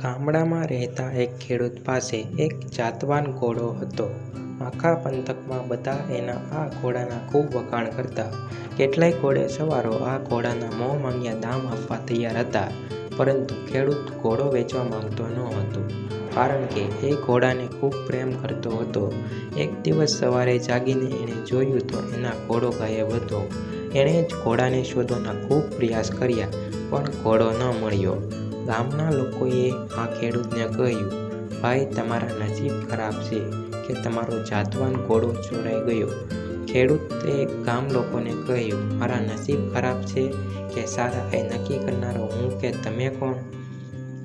ગામડામાં રહેતા એક ખેડૂત પાસે એક જાતવાન ઘોડો હતો. આખા પંથકમાં બધા એના આ ઘોડાના ખૂબ વખાણ કરતા. કેટલાય ઘોડે સવારો આ ઘોડાના મોં માંગ્યા દામ આપવા તૈયાર હતા, પરંતુ ખેડૂત ઘોડો વેચવા માંગતો ન હતો કારણ કે એ ઘોડાને ખૂબ પ્રેમ કરતો હતો. એક દિવસ સવારે જાગીને એણે જોયું તો એના ઘોડો ગાયબ હતો. એણે જ ઘોડાને શોધવાના ખૂબ પ્રયાસ કર્યા, પણ ઘોડો ન મળ્યો. ગામના લોકોએ આ ખેડૂતને કહ્યું, "ભાઈ, તમારા નસીબ ખરાબ છે કે તમારો જાતવાન ઘોડો ચોરાઈ ગયો." ખેડૂતે ગામ લોકોને કહ્યું, "મારા નસીબ ખરાબ છે કે સારા એ નક્કી કરનારો હું કે તમે કોણ?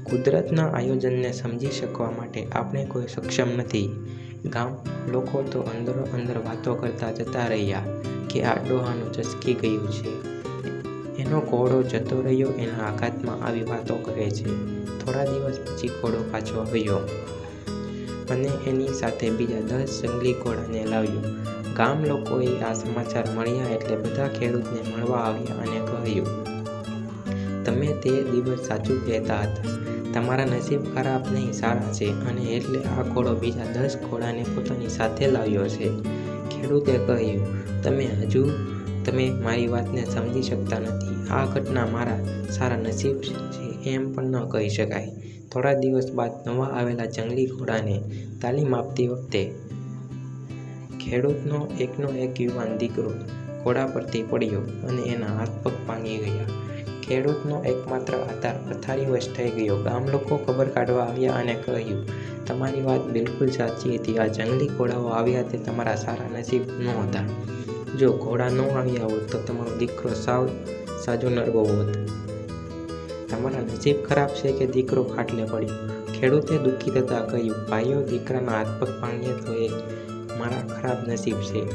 કુદરતના આયોજનને સમજી શકવા માટે આપણે કોઈ સક્ષમ નથી." ગામ લોકો તો અંદરો-અંદર વાતો કરતા જતા રહ્યા કે આ ડોહાનું ચસકી ગયું છે. એનો ઘોડો જતો રહ્યો એના આઘાતમાં આવી વાતો કહે છે. થોડા દિવસ પછી ઘોડો પાછો આવ્યો અને એની સાથે બીજા દસ જંગલી ઘોડાને લાવ્યો. ગામલોકોને આ સમાચાર મળ્યા એટલે બધા ખેડૂતને મળવા આવ્યા અને કહ્યું, "તમે તે દિવસ સાચું કહેતા હતા. તમારા નસીબ ખરાબ નહીં સારા છે અને એટલે આ ઘોડો બીજા દસ ઘોડાને પોતાની સાથે લાવ્યો છે." ખેડૂતે કહ્યું, "તમે હજુ તમે મારી વાતને સમજી શકતા નથી. આ ઘટના મારા સારા નસીબ છે એમ પણ ન કહી શકાય." થોડા દિવસ બાદ નવા આવેલા જંગલી ઘોડાને તાલીમ આપતી વખતે ખેડૂતનો એકનો એક યુવાન દીકરો ઘોડા પરથી પડ્યો અને એના હાથ-પગ ભાંગી ગયા. ખેડૂતનો એકમાત્ર આધાર પથારીવશ થઈ ગયો. ગામલોકો ખબર કાઢવા આવ્યા અને કહ્યું, "તમારી વાત બિલકુલ સાચી હતી. આ જંગલી ઘોડાઓ આવ્યા તે તમારા સારા નસીબ નહોતા. જો ઘોડા ન આવ્યા હોત તો તમારો દીકરો સાવ સાજો નરવો હોત. તમારા નસીબ ખરાબ છે કે દીકરો ખાટલે પડ્યો." ખેડૂતે દુઃખી થતાં કહ્યું, "ભાઈઓ, દીકરાના હાથ-પગ પાણીએ તો એ મારા ખરાબ નસીબ છે.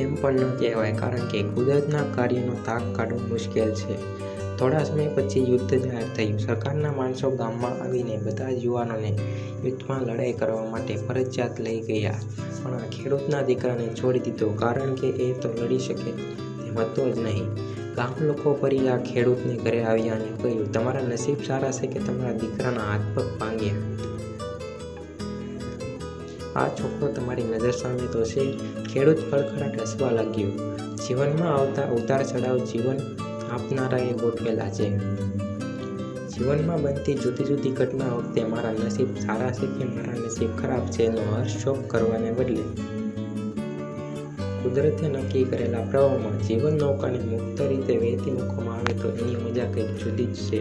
એમ પણ ન કહેવાય, કારણ કે કુદરતના કાર્યનો તાક કાઢવો મુશ્કેલ છે." થોડા સમય પછી યુદ્ધ જાહેર થયું. સરકારના માણસો ગામમાં આવીને બધા જ યુવાનોને યુદ્ધમાં લડાઈ કરવા માટે ફરજિયાત લઈ ગયા. પણ આ ખેડૂતના દીકરાને છોડી દીધો, કારણ કે એ તો લડી શકે તેમ હતો જ નહીં. ગામ લોકો ફરી આ ખેડૂતને ઘરે આવ્યા અને કહ્યું, "તમારા નસીબ સારા છે કે તમારા દીકરાના હાથ-પગ ભાંગ્યા. આ છોકરો તમારી નજર સામે તો છે." ખેડૂત ખડખડાટ હસવા લાગ્યો. જીવનમાં આવતા ઉતાર-ચઢાવ જીવન આપનારાએ ગોઠવેલા છે. જીવનમાં બનતી જુદી-જુદી ઘટના વખતે મારા નસીબ સારા છે કે મારા નસીબ ખરાબ છે એનો હર્ષશોક કરવાને બદલે કુદરતે નક્કી કરેલા પ્રવાહમાં જીવન નૌકાને મુક્ત રીતે વહેતી મૂકવામાં આવે તો એની મજા કંઈક જુદી જ છે.